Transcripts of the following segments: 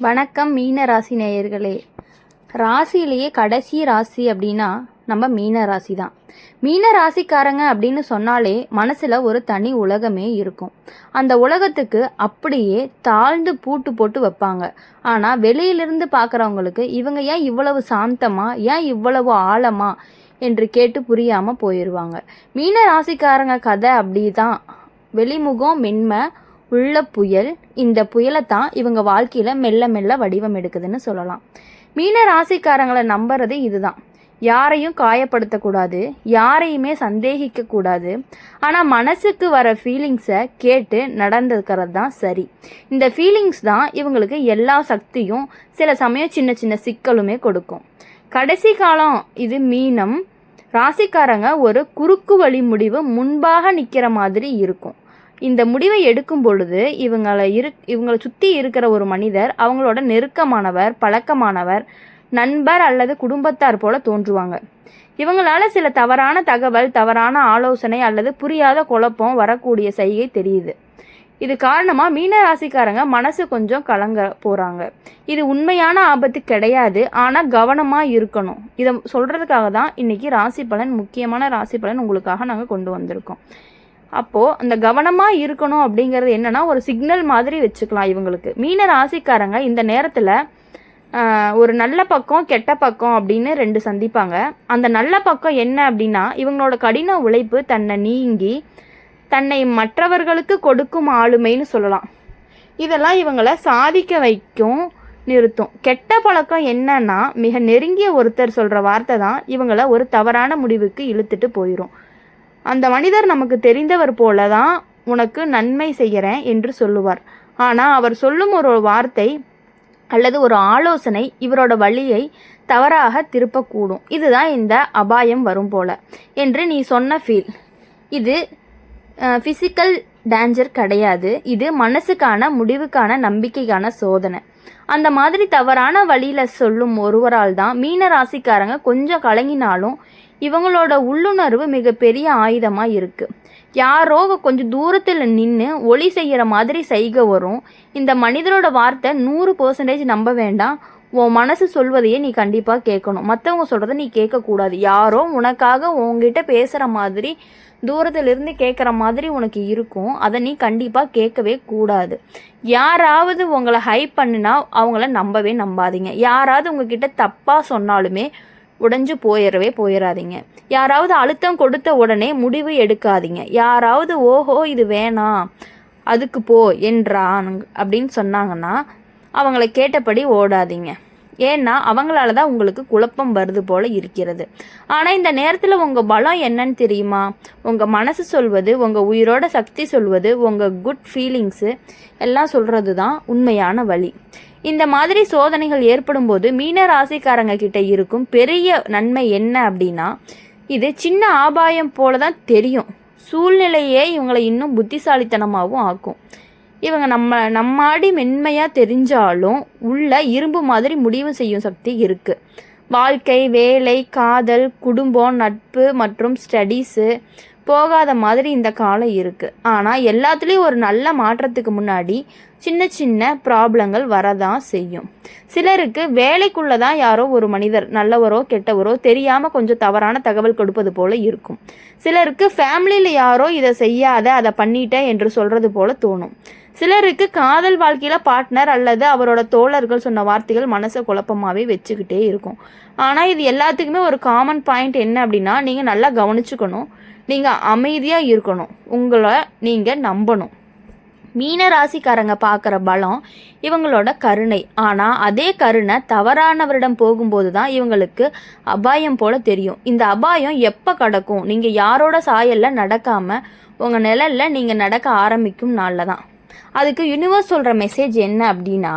வணக்கம் மீன ராசி நேயர்களே. ராசியிலேயே கடைசி ராசி அப்படின்னா நம்ம மீன ராசி தான் மீன ராசிக்காரங்க அப்படின்னு சொன்னாலே மனசில் ஒரு தனி உலகமே இருக்கும். அந்த உலகத்துக்கு அப்படியே தாழ்ந்து பூட்டு போட்டு வைப்பாங்க. ஆனால் வெளியிலிருந்து பார்க்குறவங்களுக்கு இவங்க ஏன் இவ்வளவு சாந்தமா ஏன் இவ்வளவு ஆழமா என்று கேட்டு புரியாமல் போயிடுவாங்க மீன ராசிக்காரங்க கதை அப்படி தான் வெளிமுகம் மென்மை உள்ள புயல் இந்த புயலை தான் இவங்க வாழ்க்கையில் மெல்ல மெல்ல வடிவம் எடுக்குதுன்னு சொல்லலாம். மீன ராசிக்காரங்களை நம்புறது இதுதான். யாரையும் காயப்படுத்தக்கூடாது யாரையுமே சந்தேகிக்க கூடாது. ஆனால் மனசுக்கு வர ஃபீலிங்ஸை கேட்டு நடந்துக்கிறது தான் சரி. இந்த ஃபீலிங்ஸ் தான் இவங்களுக்கு எல்லா சக்தியும் சில சமயம் சின்ன சின்ன சிக்கலுமே கொடுக்கும். கடைசி காலம் இது மீனம். ராசிக்காரங்க ஒரு குறுக்கு வழி முடிவு முன்பாக நிற்கிற மாதிரி இருக்கும். இந்த முடிவை எடுக்கும் பொழுது இவங்களை இரு இவங்களை சுற்றி இருக்கிற ஒரு மனிதர் அவங்களோட நெருக்கமானவர் பழக்கமானவர் நண்பர் அல்லது குடும்பத்தார் போல தோன்றுவாங்க. இவங்களால சில தவறான தகவல் தவறான ஆலோசனை அல்லது புரியாத குழப்பம் வரக்கூடிய செய்கை தெரியுது. இது காரணமாக மீன ராசிக்காரங்க மனசு கொஞ்சம் கலங்க போகிறாங்க இது உண்மையான ஆபத்து கிடையாது ஆனால் கவனமாக இருக்கணும். இதை சொல்கிறதுக்காக தான் இன்றைக்கி ராசி பலன் முக்கியமான ராசி பலன் உங்களுக்காக நாங்கள் கொண்டு வந்திருக்கோம். அப்போது அந்த கவனமாக இருக்கணும் அப்படிங்கிறது என்னென்னா ஒரு சிக்னல் மாதிரி வச்சுக்கலாம் இவங்களுக்கு. மீன ராசிக்காரங்க இந்த நேரத்தில் ஒரு நல்ல பக்கம் கெட்ட பக்கம் அப்படின்னு ரெண்டு சந்திப்பாங்க. அந்த நல்ல பக்கம் என்ன அப்படின்னா இவங்களோட கடின உழைப்பு தன்னை நீங்கி தன்னை மற்றவர்களுக்கு கொடுக்கும் ஆளுமைன்னு சொல்லலாம். இதெல்லாம் இவங்களை சாதிக்க வைக்கும் நிறுத்தும். கெட்ட பழக்கம் என்னன்னா மிக நெருங்கிய ஒருத்தர் சொல்கிற வார்த்தை தான் இவங்களை ஒரு தவறான முடிவுக்கு இழுத்துட்டு போயிடும் அந்த மனிதர் நமக்கு தெரிந்தவர் போல தான் உனக்கு நன்மை செய்கிறேன் என்று சொல்லுவார். ஆனால் அவர் சொல்லும் ஒரு வார்த்தை அல்லது ஒரு ஆலோசனை இவரோட வழியை தவறாக திருப்பக்கூடும். இதுதான் இந்த அபாயம் வரும் போல என்று நீ சொன்ன ஃபீல் இது ஃபிசிக்கல் டேஞ்சர் கிடையாது. இது மனசுக்கான முடிவுக்கான நம்பிக்கைக்கான சோதனை. அந்த மாதிரி தவறான வழியில் சொல்லும் ஒருவரால் தான் மீன ராசிக்காரங்க கொஞ்சம் கலங்கினாலும் இவங்களோட உள்ளுணர்வு மிகப்பெரிய ஆயுதமாக இருக்குது யாரோ கொஞ்சம் தூரத்தில் நின்று ஒளி செய்கிற மாதிரி செய்க வரும். இந்த மனிதனோட வார்த்தை நூறு பர்சன்டேஜ் நம்ப வேண்டாம். உன் மனசு சொல்வதையே நீ கண்டிப்பாக கேட்கணும். மற்றவங்க சொல்கிறத நீ கேட்கக்கூடாது. யாரோ உனக்காக உங்ககிட்ட பேசுகிற மாதிரி தூரத்திலிருந்து கேட்குற மாதிரி உனக்கு இருக்கும். அதை நீ கண்டிப்பாக கேட்கவே கூடாது. யாராவது உங்களை ஹைப் பண்ணினா அவங்கள நம்பவே நம்பாதீங்க. யாராவது உங்ககிட்ட தப்பாக சொன்னாலுமே உடைஞ்சு போயிடவே போயிடாதீங்க யாராவது அழுத்தம் கொடுத்த உடனே முடிவு எடுக்காதீங்க. யாராவது ஓஹோ இது வேணாம் அதுக்கு போ என்றான் அப்படின்னு சொன்னாங்கன்னா அவங்கள கேட்டபடி ஓடாதீங்க. ஏன்னா அவங்களால தான் உங்களுக்கு குழப்பம் வருது போல இருக்கிறது. ஆனால் இந்த நேரத்தில் உங்கள் பலம் என்னன்னு தெரியுமா? உங்கள் மனசு சொல்வது உங்கள் உயிரோட சக்தி சொல்வது உங்கள் குட் ஃபீலிங்ஸு எல்லாம் சொல்கிறது தான் உண்மையான வழி. இந்த மாதிரி சோதனைகள் ஏற்படும் போது மீன ராசிக்காரங்க கிட்ட இருக்கும் பெரிய நன்மை என்ன அப்படின்னா இது சின்ன ஆபாயம் போல தான் தெரியும். சூழ்நிலையே இவங்களை இன்னும் புத்திசாலித்தனமாகவும் ஆக்கும். இவங்க நம்ம நம்மாடி மென்மையாக தெரிஞ்சாலும் உள்ள இரும்பு மாதிரி முடிவு செய்யும் சக்தி இருக்குது வாழ்க்கை வேலை காதல் குடும்பம் நட்பு மற்றும் ஸ்டடீஸு போகாத மாதிரி இந்த காலம் இருக்குது ஆனால் எல்லாத்துலேயும் ஒரு நல்ல மாற்றத்துக்கு முன்னாடி சின்ன சின்ன ப்ராப்ளங்கள் வரதான் செய்யும். சிலருக்கு வேலைக்குள்ளே தான் யாரோ ஒரு மனிதர் நல்லவரோ கெட்டவரோ தெரியாமல் கொஞ்சம் தவறான தகவல் கொடுப்பது போல் இருக்கும். சிலருக்கு ஃபேமிலியில் யாரோ இதை செய்யாத அதை பண்ணிட்டேன் என்று சொல்கிறது போல் தோணும். சிலருக்கு காதல் வாழ்க்கையில் பார்ட்னர் அல்லது அவரோட தோழர்கள் சொன்ன வார்த்தைகள் மனசை குழப்பமாகவே வச்சுக்கிட்டே இருக்கும். ஆனால் இது எல்லாத்துக்குமே ஒரு காமன் பாயிண்ட் என்ன அப்படின்னா நீங்கள் நல்லா கவனிச்சுக்கணும். நீங்கள் அமைதியாக இருக்கணும். உங்களை நீங்கள் நம்பணும். மீன ராசிக்காரங்க பார்க்குற பலம் இவங்களோட கருணை. ஆனால் அதே கருணை தவறானவரிடம் போகும்போது தான் இவங்களுக்கு அபாயம் போல தெரியும். இந்த அபாயம் எப்போ கடக்கும்? நீங்கள் யாரோட சாயலில் நடக்காமல் உங்கள் நிழலில் நீங்கள் நடக்க ஆரம்பிக்கும் நாளில் தான். அதுக்கு யூனிவர்ஸ் சொல்கிற மெசேஜ் என்ன அப்படின்னா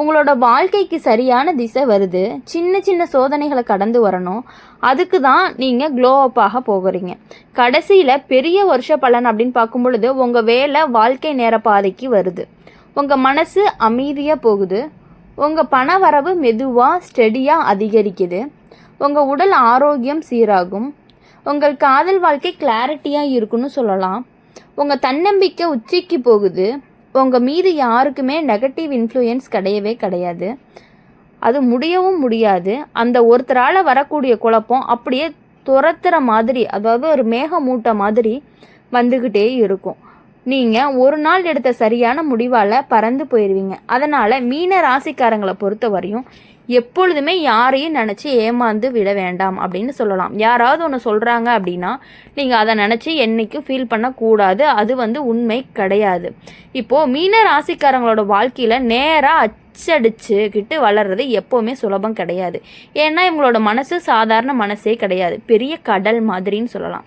உங்களோட வாழ்க்கைக்கு சரியான திசை வருது சின்ன சின்ன சோதனைகளை கடந்து வரணும் அதுக்கு தான் நீங்கள் க்ளோ அப்பாக போகிறீங்க. கடைசியில் பெரிய வருஷ பலன் அப்படின்னு பார்க்கும் பொழுது உங்கள் வேலை வாழ்க்கை நேர பாதைக்கு வருது. உங்கள் மனசு அமைதியாக போகுது. உங்கள் பண வரவு மெதுவாக ஸ்டெடியாக அதிகரிக்குது. உங்கள் உடல் ஆரோக்கியம் சீராகும். உங்கள் காதல் வாழ்க்கை கிளாரிட்டியாக இருக்குன்னு சொல்லலாம். உங்கள் தன்னம்பிக்கை உச்சிக்கு போகுது. உங்கள் மீது யாருக்குமே நெகட்டிவ் இன்ஃப்ளூயன்ஸ் கிடையவே கிடையாது. அது முடியவும் முடியாது. அந்த ஒருத்தரால் வரக்கூடிய குழப்பம் அப்படியே துரத்துற மாதிரி அதாவது ஒரு மேகமூட்டை மாதிரி வந்துக்கிட்டே இருக்கும். நீங்கள் ஒரு நாள் எடுத்த சரியான முடிவால் பறந்து போயிடுவீங்க அதனால் மீன ராசிக்காரங்களை பொறுத்த வரையும் எப்பொழுதுமே யாரையும் நினச்சி ஏமாந்து விட வேண்டாம் அப்படின்னு சொல்லலாம். யாராவது ஒன்று சொல்கிறாங்க அப்படின்னா நீங்கள் அதை நினச்சி என்றைக்கும் ஃபீல் பண்ணக்கூடாது. அது வந்து உண்மை கிடையாது. இப்போது மீன ராசிக்காரங்களோட வாழ்க்கையில் நேராக அச்சடிச்சுக்கிட்டு வளர்றது எப்போவுமே சுலபம் கிடையாது. ஏன்னா இவங்களோட மனசு சாதாரண மனசே கிடையாது. பெரிய கடல் மாதிரின்னு சொல்லலாம்.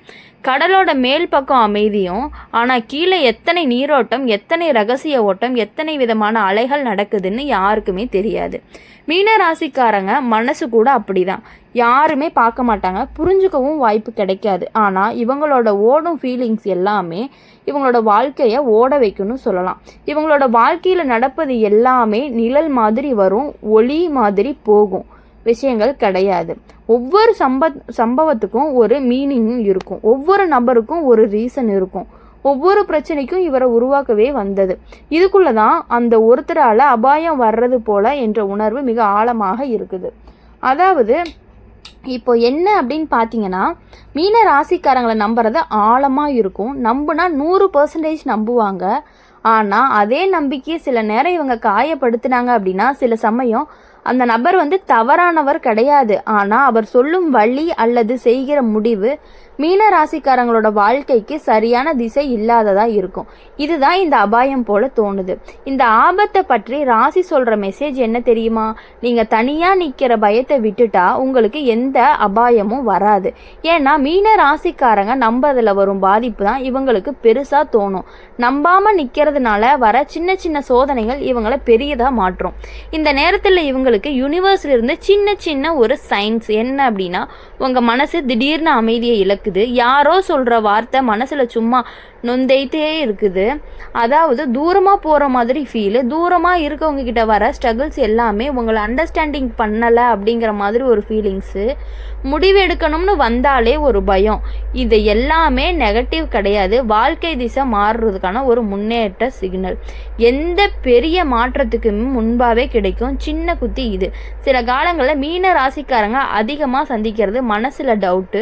கடலோட மேல் பக்கம் அமைதியும் ஆனால் கீழே எத்தனை நீரோட்டம் எத்தனை ரகசிய ஓட்டம் எத்தனை விதமான அலைகள் நடக்குதுன்னு யாருக்குமே தெரியாது. மீன ராசிக்காரங்க மனசு கூட அப்படிதான். யாருமே பார்க்க மாட்டாங்க. புரிஞ்சுக்கவும் வாய்ப்பு கிடைக்காது. ஆனால் இவங்களோட ஓடும் ஃபீலிங்ஸ் எல்லாமே இவங்களோட வாழ்க்கையை ஓட வைக்கணும்னு சொல்லலாம். இவங்களோட வாழ்க்கையில் நடப்பது எல்லாமே நிழல் மாதிரி வரும் ஒளி மாதிரி போகும். விஷயங்கள் கிடையாது. ஒவ்வொரு சம்ப சம்பவத்துக்கும் ஒரு மீனிங்கும் இருக்கும். ஒவ்வொரு நபருக்கும் ஒரு ரீசன் இருக்கும். ஒவ்வொரு பிரச்சனைக்கும் இவரை உருவாக்கவே வந்தது. இதுக்குள்ள தான் அந்த ஒருத்தரால் அபாயம் வர்றது போல என்ற உணர்வு மிக ஆழமாக இருக்குது. அதாவது இப்போ என்ன அப்படின்னு பார்த்தீங்கன்னா மீன ராசிக்காரங்களை நம்புறது ஆழமாக இருக்கும். நம்புனா நூறு பர்சன்டேஜ் நம்புவாங்க. ஆனால் அதே நம்பிக்கையை சில நேரம் இவங்க காயப்படுத்தினாங்க அப்படின்னா சில சமயம் அந்த நபர் வந்து தவறானவர் கிடையாது. ஆனால் அவர் சொல்லும் வழி அல்லது செய்கிற முடிவு மீன ராசிக்காரங்களோட வாழ்க்கைக்கு சரியான திசை இல்லாததா இருக்கும். இதுதான் இந்த அபாயம் போல தோணுது. இந்த ஆபத்தை பற்றி ராசி சொல்ற மெசேஜ் என்ன தெரியுமா? நீங்க தனியா நிக்கிற பயத்தை விட்டுட்டா உங்களுக்கு எந்த அபாயமும் வராது. ஏன்னா மீன ராசிக்காரங்க நம்பதுல வரும் பாதிப்பு தான் இவங்களுக்கு பெருசா தோணும். நம்பாம நிக்கிறதுனால வர சின்ன சின்ன சோதனைகள் இவங்களை பெரியதா மாற்றும். இந்த நேரத்தில் இவங்களுக்கு யூனிவர்ஸ்ல இருந்து சின்ன சின்ன ஒரு சயின்ஸ் என்ன அப்படின்னா உங்க மனசு திடீர்னு அமைதியை இழக்குது. யாரோ சொல்ற வார்த்தை மனசுல சும்மா நொந்தைத்தே இருக்குது. அதாவது தூரமாக போகிற மாதிரி ஃபீலு தூரமாக இருக்கவங்க கிட்ட வர ஸ்ட்ரகிள்ஸ் எல்லாமே உங்களை அண்டர்ஸ்டாண்டிங் பண்ணலை அப்படிங்கிற மாதிரி ஒரு ஃபீலிங்ஸு முடிவு எடுக்கணும்னு வந்தாலே ஒரு பயம். இது எல்லாமே நெகட்டிவ் கிடையாது. வாழ்க்கை திசை மாறுறதுக்கான ஒரு முன்னேற்ற சிக்னல் எந்த பெரிய மாற்றத்துக்கும் முன்பாகவே கிடைக்கும்? சின்ன குத்தி இது. சில காலங்களில் மீன ராசிக்காரங்க அதிகமாக சந்திக்கிறது மனசில் டவுட்டு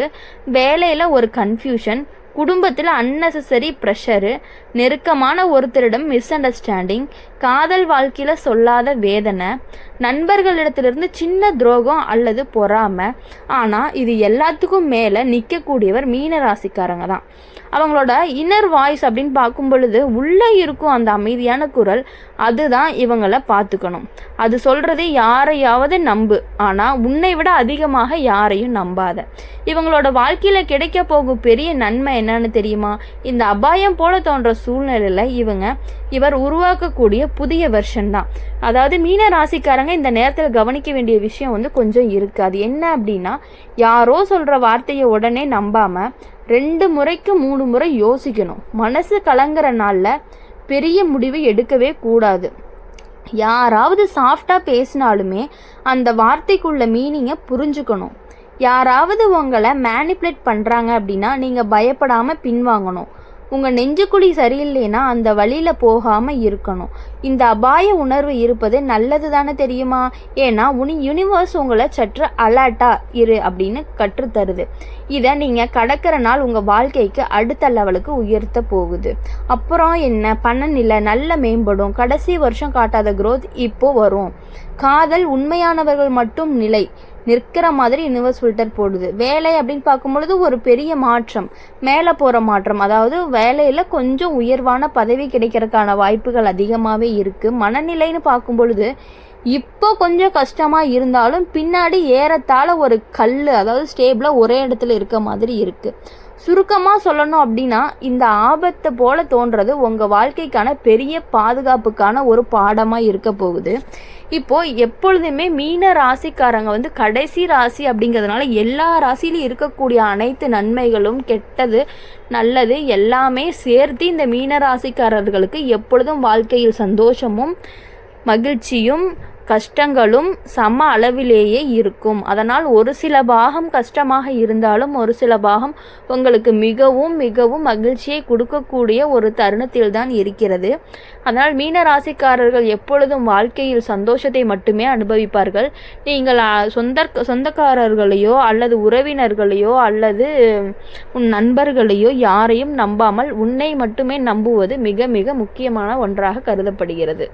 வேலையில் ஒரு கன்ஃபியூஷன் குடும்பத்தில் அன்னெசசரி ப்ரெஷரு நெருக்கமான ஒருத்தரிடம் மிஸ் அண்டர்ஸ்டாண்டிங் காதல் வாழ்க்கையில் சொல்லாத வேதனை நண்பர்களிடத்திலிருந்து சின்ன துரோகம் அல்லது பொறாமை. ஆனால் இது எல்லாத்துக்கும் மேலே நிற்கக்கூடியவர் மீன ராசிக்காரங்க தான். அவங்களோட இன்னர் வாய்ஸ் அப்படின்னு பார்க்கும் பொழுது உள்ளே இருக்கும் அந்த அமைதியான குரல் அதுதான் இவங்களை பார்த்துக்கணும். அது சொல்கிறது யாரையாவது நம்பு. ஆனால் உன்னை விட அதிகமாக யாரையும் நம்பாத. இவங்களோட வாழ்க்கையில் கிடைக்க போகும் பெரிய நன்மை என்னன்னு தெரியுமா? இந்த அபாயம் போல தோன்ற சூழ்நிலையில் இவங்க இவர் உருவாக்கக்கூடிய புதிய வெர்ஷன் தான். அதாவது மீன ராசிக்காரங்க இந்த நேரத்தில் கவனிக்க வேண்டிய விஷயம் வந்து கொஞ்சம் இருக்குது அது என்ன அப்படின்னா யாரோ சொல்கிற வார்த்தையை உடனே நம்பாமல் ரெண்டு முறைக்கு மூணு முறை யோசிக்கணும். மனசு கலங்குற நாளில் பெரிய முடிவு எடுக்கவே கூடாது. யாராவது சாஃப்டாக பேசினாலுமே அந்த வார்த்தைக்குள்ள மீனிங்கை புரிஞ்சுக்கணும். யாராவது உங்களை மேனிப்புலேட் பண்ணுறாங்க அப்படின்னா நீங்கள் பயப்படாமல் பின்வாங்கணும். உங்கள் நெஞ்சுக்குழி சரியில்லைன்னா அந்த வழியில் போகாமல் இருக்கணும். இந்த அபாய உணர்வு இருப்பது நல்லது தானே தெரியுமா? ஏன்னா உனி யூனிவர்ஸ் உங்களை சற்று அலர்ட்டாக இரு அப்படின்னு கற்றுத்தருது. இதை நீங்கள் கடக்கிற நாள் உங்கள் வாழ்க்கைக்கு அடுத்த லெவலுக்கு உயர்த்த போகுது. அப்புறம் என்ன? பணநிலை நல்ல மேம்படும். கடைசி வருஷம் காட்டாத குரோத் இப்போ வரும். காதல் உண்மையானவர்கள் மட்டும் நிலை. நிற்கிற மாதிரி யூனிவர்ஸ் ஃபில்டர் போடுது. வேலை அப்படின்னு பார்க்கும் பொழுது ஒரு பெரிய மாற்றம் மேலே போகிற மாற்றம். அதாவது வேலையில் கொஞ்சம் உயர்வான பதவி கிடைக்கிறதுக்கான வாய்ப்புகள் அதிகமாகவே இருக்குது மனநிலைன்னு பார்க்கும் பொழுது இப்போ கொஞ்சம் கஷ்டமாக இருந்தாலும் பின்னாடி ஏறத்தாழ ஒரு கல் அதாவது ஸ்டேபிளாக ஒரே இடத்துல இருக்க மாதிரி இருக்குது சுருக்கமாக சொல்லணும் அப்படின்னா இந்த ஆபத்தை போல தோன்றது உங்கள் வாழ்க்கைக்கான பெரிய பாதுகாப்புக்கான ஒரு பாடமாக இருக்க போகுது. இப்போ எப்பொழுதுமே மீன ராசிக்காரங்க வந்து கடைசி ராசி அப்படிங்கிறதுனால எல்லா ராசிலையும் இருக்கக்கூடிய அனைத்து நன்மைகளும் கெட்டது நல்லது எல்லாமே சேர்த்து இந்த மீன ராசிக்காரர்களுக்கு எப்பொழுதும் வாழ்க்கையில் சந்தோஷமும் மகிழ்ச்சியும் கஷ்டங்களும் சம அளவிலேயே இருக்கும். அதனால் ஒரு சில பாகம் கஷ்டமாக இருந்தாலும் ஒரு சில பாகம் உங்களுக்கு மிகவும் மிகவும் மகிழ்ச்சியை கொடுக்கக்கூடிய ஒரு தருணத்தில் தான் இருக்கிறது. அதனால் மீன ராசிக்காரர்கள் எப்பொழுதும் வாழ்க்கையில் சந்தோஷத்தை மட்டுமே அனுபவிப்பார்கள். நீங்கள் சொந்த சொந்தக்காரர்களையோ அல்லது உறவினர்களையோ அல்லது உன் நண்பர்களையோ யாரையும் நம்பாமல் உன்னை மட்டுமே நம்புவது மிக மிக முக்கியமான ஒன்றாக கருதப்படுகிறது.